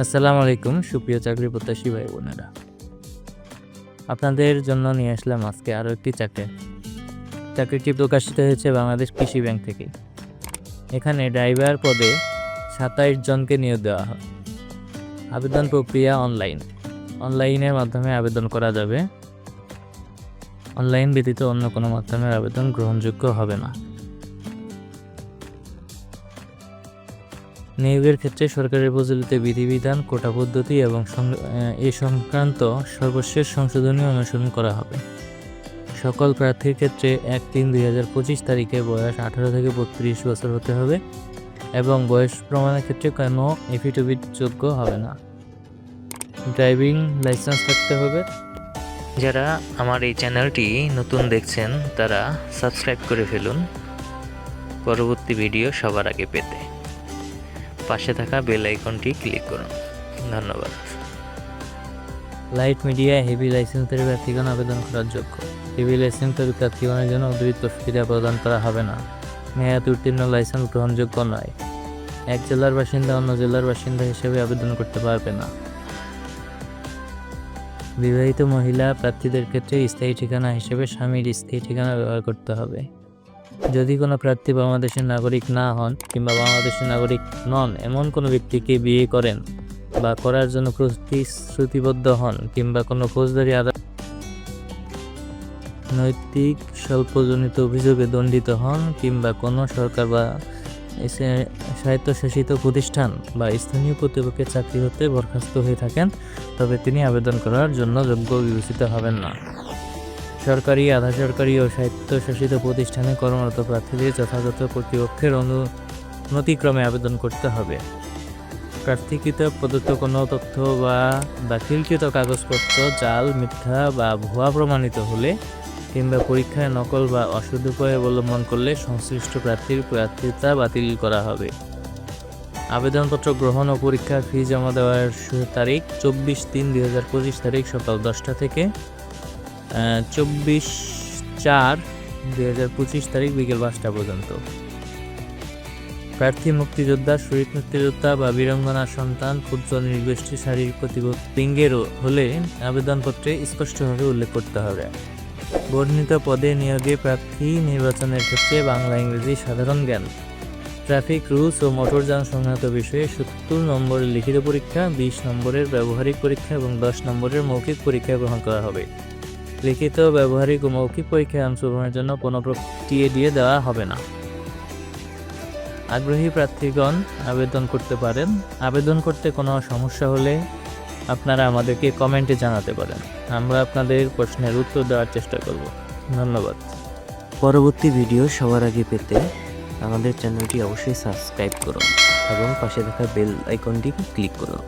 আসসালামু আলাইকুম, সুপ্রিয় চাকরি প্রত্যাশী ভাই বোনেরা। আপনাদের জন্য নিয়ে আসলাম আজকে আরও একটি চাকরি। চাকরিটি প্রকাশিত হয়েছে বাংলাদেশ কৃষি ব্যাংক থেকে। এখানে ড্রাইভার পদে সাতাইশ জনকে নিয়োগ দেওয়া হয়। আবেদন প্রক্রিয়া অনলাইন। অনলাইনের মাধ্যমে আবেদন করা যাবে। অনলাইন ব্যতীত অন্য কোনো মাধ্যমের আবেদন গ্রহণযোগ্য হবে না। নিয়োগের ক্ষেত্রে সরকারের প্রচলিত বিধিবিধান, কোটা পদ্ধতি এবং এ সংক্রান্ত সর্বশেষ সংশোধনী অনুসরণ করা হবে। সকল প্রার্থীর ক্ষেত্রে এক তিন দুই হাজার পঁচিশ তারিখে বয়স আঠারো থেকে বত্রিশ বছর হতে হবে এবং বয়স প্রমাণের ক্ষেত্রে কোনো এফিডেভিট যোগ্য হবে না। ড্রাইভিং লাইসেন্স থাকতে হবে। যারা আমার এই চ্যানেলটি নতুন দেখছেন, তারা সাবস্ক্রাইব করে ফেলুন। পরবর্তী ভিডিও সবার আগে পেতে। পাশে থাকা বেল আইকনটি ক্লিক করুন। ধন্যবাদ। লাইট মিডিয়া হেভি লাইসেন্সের প্রার্থীগণ আবেদন করার যোগ্য। হেভি লাইসেন্সের প্রার্থীগণের জন্য অতিরিক্ত সুবিধা প্রদান করা হবে না। মেয়াদ উত্তীর্ণ, লাইসেন্স গ্রহণযোগ্য নয়। এক জেলার বাসিন্দা অন্য জেলার বাসিন্দা হিসেবে আবেদন করতে পারবে না। বিবাহিত মহিলা প্রার্থীদের ক্ষেত্রে স্থায়ী ঠিকানা হিসেবে স্বামীর স্থায়ী ঠিকানা ব্যবহার করতে হবে। যদি কোনো প্রার্থী বাংলাদেশের নাগরিক না হন কিংবা বাংলাদেশের নাগরিক নন, এমন কোনো ব্যক্তিকে বিয়ে করেন বা করার জন্য প্রতিশ্রুতিবদ্ধ হন কিংবা কোনো ফৌজদারি আদালত নৈতিক স্বল্পজনিত অভিযোগে দণ্ডিত হন কিংবা কোনো সরকার বা স্বায়ত্তশাসিত প্রতিষ্ঠান বা স্থানীয় কর্তৃপক্ষের চাকরি হতে বরখাস্ত হয়ে থাকেন, তবে তিনি আবেদন করার জন্য যোগ্য বিবেচিত হবেন না। সরকারি আধা সরকারি ও স্বায়ত্তশাসিত প্রতিষ্ঠানে কর্মরত প্রার্থীদের যথাযথ কর্তৃপক্ষের অনুমতিক্রমে আবেদন করতে হবে। প্রার্থীকৃত প্রদত্ত কোনো তথ্য বা দাখিলকৃত কাগজপত্র, জাল, মিথ্যা বা ভুয়া প্রমাণিত হলে কিংবা পরীক্ষায় নকল বা অসদুপায় অবলম্বন করলে সংশ্লিষ্ট প্রার্থীর প্রার্থিতা বাতিল করা হবে। আবেদনপত্র গ্রহণ ও পরীক্ষার ফি জমা দেওয়ার তারিখ চব্বিশ তিন দুই তারিখ সকাল দশটা থেকে চব্বিশ চার দুই হাজার পঁচিশ তারিখ বিকেল পাঁচটা পর্যন্ত। প্রার্থী, মুক্তিযোদ্ধা, শহীদ মুক্তিযোদ্ধা বা বীরাঙ্গনার সন্তান পুত্র নির্গোষ্ঠী, শারীরিক লিঙ্গের হলে আবেদনপত্রে স্পষ্টভাবে উল্লেখ করতে হবে। বর্ণিত পদে নিয়োগে প্রার্থী নির্বাচনের ক্ষেত্রে বাংলা, ইংরেজি সাধারণ জ্ঞান। ট্রাফিক রুলস ও মোটরযান সংক্রান্ত বিষয়ে সত্তর নম্বরের লিখিত পরীক্ষা, বিশ নম্বরের ব্যবহারিক পরীক্ষা এবং দশ নম্বরের মৌখিক পরীক্ষা গ্রহণ করা হবে। লিখিত, ব্যবহারিক ও মৌখিক পরীক্ষায় অংশগ্রহণের জন্য কোনো টিএ দিয়ে দেওয়া হবে না। আগ্রহী প্রার্থীগণ, আবেদন করতে পারেন। আবেদন করতে কোনো সমস্যা হলে আপনারা আমাদেরকে কমেন্টে জানাতে পারেন। আমরা আপনাদের প্রশ্নের উত্তর দেওয়ার চেষ্টা করব। ধন্যবাদ। পরবর্তী ভিডিও সবার আগে পেতে আমাদের চ্যানেলটি অবশ্যই সাবস্ক্রাইব করুন এবং পাশে থাকা বেল আইকনটি ক্লিক করুন।